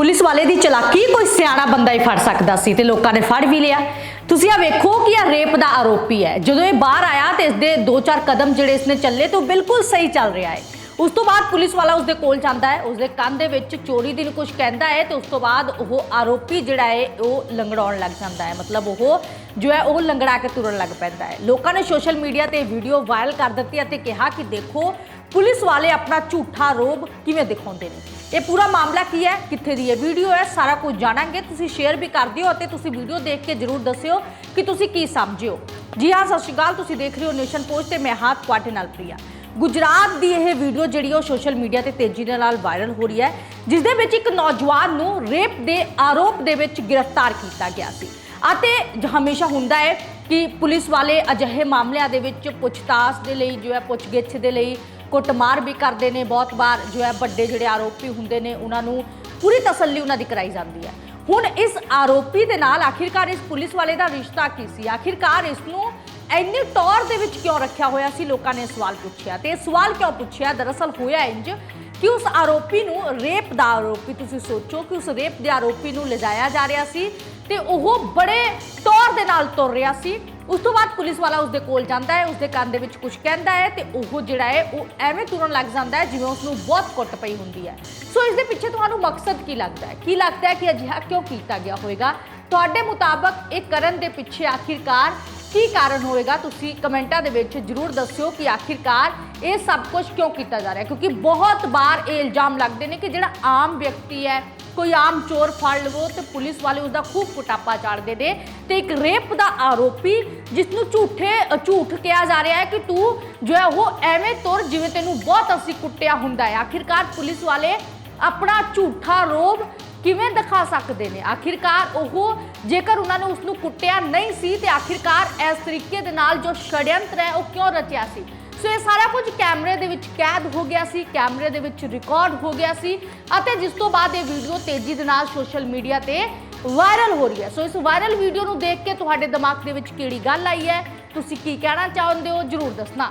Police ਵਾਲੇ ਦੀ ਚਲਾਕੀ ਕੋਈ ਸਿਆਣਾ ਬੰਦਾ ਹੀ ਫੜ ਸਕਦਾ ਸੀ ਤੇ ਲੋਕਾਂ ਨੇ ਫੜ ਵੀ ਲਿਆ। ਤੁਸੀਂ ਆ ਵੇਖੋ ਕਿ ਇਹ ਰੇਪ ਦਾ ਆਰੋਪੀ ਹੈ। ਜਦੋਂ ਇਹ ਬਾਹਰ ਆਇਆ ਤੇ ਇਸਦੇ 2-4 ਕਦਮ ਜਿਹੜੇ ਇਸਨੇ ਚੱਲੇ ਤੇ ਉਹ ਬਿਲਕੁਲ ਸਹੀ ਚੱਲ ਰਿਹਾ ਹੈ। ਉਸ ਤੋਂ ਬਾਅਦ ਪੁਲਿਸ ਵਾਲਾ ਉਸਦੇ ਕੋਲ ਜਾਂਦਾ ਹੈ। ਉਸਦੇ ਕੰਨ ਦੇ ਵਿੱਚ ਚੋਰੀ ਦੀ ਨੂੰ ਕੁਝ ਕਹਿੰਦਾ ਹੈ ਤੇ ਉਸ ਤੋਂ ਬਾਅਦ ਉਹ ਆਰੋਪੀ ਜਿਹੜਾ ਹੈ, ਉਹ ਲੰਗੜਾਉਣ ਲੱਗ ਜਾਂਦਾ ਹੈ। ਮਤਲਬ ਉਹ ਜੋ ਹੈ, ਉਹ ਲੰਗੜਾ ਕੇ ਤੁਰਨ ਲੱਗ ਪੈਂਦਾ ਹੈ। ਲੋਕਾਂ ਨੇ ਸੋਸ਼ਲ ਮੀਡੀਆ ਤੇ ਵੀਡੀਓ ਵਾਇਰਲ ਕਰ ਦਿੱਤੀ ਅਤੇ ਕਿਹਾ ਕਿ ਦੇਖੋ ਪੁਲਿਸ ਵਾਲੇ ਆਪਣਾ ਝੂਠਾ ਰੋਬ ਕਿਵੇਂ ਦਿਖਾਉਂਦੇ ਨੇ? ਇਹ ਪੂਰਾ ਮਾਮਲਾ ਕੀ ਹੈ? ਕਿੱਥੇ ਦੀ ਇਹ ਵੀਡੀਓ ਹੈ? ਸਾਰਾ ਕੁਝ ਜਾਣਾਂਗੇ। ਤੁਸੀਂ ਸ਼ੇਅਰ ਵੀ ਕਰ ਦਿਓ ਅਤੇ ਤੁਸੀਂ ਵੀਡੀਓ ਦੇਖ ਕੇ ਜਰੂਰ ਦੱਸਿਓ ਕਿ ਤੁਸੀਂ ਕੀ ਸਮਝਿਓ। ਜੀ ਹਾਂ, ਸਤਿ ਸ਼੍ਰੀ ਅਕਾਲ। ਤੁਸੀਂ ਦੇਖ ਰਹੇ ਹੋ ਨੇਸ਼ਨ ਪੋਸਟ ਤੇ ਮੈਂ ਹਾਂ ਤੁਹਾਡੇ ਨਾਲ ਪ੍ਰਿਆ। ਗੁਜਰਾਤ ਦੀ ਇਹ ਵੀਡੀਓ ਜਿਹੜੀ ਉਹ ਸੋਸ਼ਲ ਮੀਡੀਆ ਤੇ ਤੇਜ਼ੀ ਦੇ ਨਾਲ ਵਾਇਰਲ ਹੋ ਰਹੀ ਹੈ, ਜਿਸ ਦੇ ਵਿੱਚ ਇੱਕ ਨੌਜਵਾਨ ਨੂੰ ਰੇਪ ਦੇ ਆਰੋਪ ਦੇ ਵਿੱਚ ਗ੍ਰਿਫਤਾਰ ਕੀਤਾ ਗਿਆ ਸੀ। ਅਤੇ ਹਮੇਸ਼ਾ ਹੁੰਦਾ ਹੈ ਕਿ ਪੁਲਿਸ ਵਾਲੇ ਅਜਿਹੇ ਮਾਮਲਿਆਂ ਦੇ ਵਿੱਚ ਪੁੱਛਤਾਛ ਦੇ ਲਈ, ਜੋ ਹੈ ਪੁੱਛਗਿੱਛ ਦੇ ਲਈ ਕੁੱਟਮਾਰ ਵੀ ਕਰਦੇ ਨੇ, ਬਹੁਤ ਵਾਰ ਜੋ ਹੈ ਵੱਡੇ ਜਿਹੜੇ ਆਰੋਪੀ ਹੁੰਦੇ ਨੇ, ਉਹਨਾਂ ਨੂੰ ਪੂਰੀ ਤਸੱਲੀ ਉਹਨਾਂ ਦੀ ਕਰਾਈ ਜਾਂਦੀ ਹੈ। ਹੁਣ ਇਸ ਆਰੋਪੀ ਦੇ ਨਾਲ ਆਖਿਰਕਾਰ ਇਸ ਪੁਲਿਸ ਵਾਲੇ ਦਾ ਰਿਸ਼ਤਾ ਕੀ ਸੀ? ਆਖਿਰਕਾਰ ਇਸ ਨੂੰ ਇੰਨੇ ਤੌਰ ਦੇ ਵਿੱਚ ਕਿਉਂ ਰੱਖਿਆ ਹੋਇਆ ਸੀ? ਲੋਕਾਂ ਨੇ ਸਵਾਲ ਪੁੱਛਿਆ ਤੇ ਇਹ ਸਵਾਲ ਕਿਉਂ ਪੁੱਛਿਆ? ਦਰਅਸਲ ਹੋਇਆ ਇੰਜ ਕਿ ਉਸ ਆਰੋਪੀ ਨੂੰ ਰੇਪ ਦਾ ਆਰੋਪੀ ਤੁਸੀਂ ਸੋਚੋ ਕਿ ਉਸ ਰੇਪ ਦੇ ਆਰੋਪੀ ਨੂੰ ਲਿਜਾਇਆ ਜਾ ਰਿਹਾ ਸੀ ਤੇ ਉਹ ਬੜੇ ਤੌਰ ਦੇ ਨਾਲ ਤੁਰ ਰਿਹਾ ਸੀ। ਉਸ ਤੋਂ ਬਾਅਦ ਪੁਲਿਸ ਵਾਲਾ ਉਸਦੇ ਕੋਲ ਜਾਂਦਾ ਹੈ, ਉਸਦੇ ਕੰਨ ਦੇ ਵਿੱਚ ਕੁਝ ਕਹਿੰਦਾ ਹੈ ਤੇ ਉਹ ਜਿਹੜਾ ਹੈ, ਉਹ ਐਵੇਂ ਤੁਰਨ ਲੱਗ ਜਾਂਦਾ ਹੈ ਜਿਵੇਂ ਉਸ ਨੂੰ ਬਹੁਤ ਕੁੱਟ ਪਈ ਹੁੰਦੀ ਹੈ। ਸੋ ਇਸ ਦੇ ਪਿੱਛੇ ਤੁਹਾਨੂੰ ਮਕਸਦ ਕੀ ਲੱਗਦਾ ਹੈ? ਕੀ ਲੱਗਦਾ ਹੈ ਕਿ ਅਜਿਹਾ ਕਿਉਂ ਕੀਤਾ ਗਿਆ ਹੋਵੇਗਾ? ਤੁਹਾਡੇ ਮੁਤਾਬਕ ਇਹ ਕਰਨ ਦੇ ਪਿੱਛੇ ਆਖਿਰਕਾਰ ਕੀ ਕਾਰਨ ਹੋਵੇਗਾ? ਤੁਸੀਂ ਕਮੈਂਟਾਂ ਦੇ ਵਿੱਚ ਜਰੂਰ ਦੱਸਿਓ ਕਿ ਆਖਿਰਕਾਰ ਇਹ ਸਭ ਕੁਝ ਕਿਉਂ ਕੀਤਾ ਜਾ ਰਿਹਾ ਕਿਉਂਕਿ ਬਹੁਤ ਵਾਰ ਇਹ ਇਲਜ਼ਾਮ ਲੱਗਦੇ ਨੇ ਕਿ ਜਿਹੜਾ ਆਮ ਵਿਅਕਤੀ ਹੈ ਕੋਈ ਆਮ ਚੋਰ ਫੜ ਲਵੋ ਤੇ ਪੁਲਿਸ ਵਾਲੇ ਉਸ ਦਾ ਖੂਬ ਕੁਟਾਪਾ ਚਾੜਦੇ ਨੇ ਤੇ ਇੱਕ ਰੇਪ ਦਾ ਆਰੋਪੀ ਜਿਸ ਨੂੰ ਝੂਠੇ ਝੂਠ ਕਿਹਾ ਜਾ ਰਿਹਾ ਹੈ ਕਿ ਤੂੰ ਜੋ ਹੈ ਉਹ ਐਵੇਂ ਤੁਰ ਜਿਵੇਂ ਤੈਨੂੰ ਬਹੁਤ ਅਸੀਂ ਕੁੱਟਿਆ ਹੁੰਦਾ ਹੈ। ਆਖਿਰਕਾਰ ਪੁਲਿਸ ਵਾਲੇ ਆਪਣਾ ਝੂਠਾ ਰੋਬ ਕਿਵੇਂ ਦਿਖਾ ਸਕਦੇ ਨੇ? ਆਖਿਰਕਾਰ ਉਹ ਜੇਕਰ ਉਹਨਾਂ ਨੇ ਉਸ ਨੂੰ ਕੁੱਟਿਆ ਨਹੀਂ ਸੀ ਤੇ ਆਖਿਰਕਾਰ ਇਸ ਤਰੀਕੇ ਦੇ ਨਾਲ ਜੋ ਛੜਯੰਤਰ ਹੈ ਉਹ ਕਿਉਂ ਰਚਿਆ ਸੀ? ਸੋ ਇਹ ਸਾਰਾ ਕੁਝ ਕੈਮਰੇ ਦੇ ਵਿੱਚ ਕੈਦ ਹੋ ਗਿਆ ਸੀ, ਕੈਮਰੇ ਦੇ ਵਿੱਚ ਰਿਕਾਰਡ ਹੋ ਗਿਆ ਸੀ ਅਤੇ ਜਿਸ ਤੋਂ ਬਾਅਦ ਇਹ ਵੀਡੀਓ ਤੇਜ਼ੀ ਦੇ ਨਾਲ ਸੋਸ਼ਲ ਮੀਡੀਆ ਤੇ ਵਾਇਰਲ ਹੋ ਰਹੀ ਹੈ। ਸੋ ਇਸ ਵਾਇਰਲ ਵੀਡੀਓ ਨੂੰ ਦੇਖ ਕੇ ਤੁਹਾਡੇ ਦਿਮਾਗ ਦੇ ਵਿੱਚ ਕਿਹੜੀ ਗੱਲ ਆਈ ਹੈ? ਤੁਸੀਂ ਕੀ ਕਹਿਣਾ ਚਾਹੁੰਦੇ ਹੋ? ਜਰੂਰ ਦੱਸਣਾ।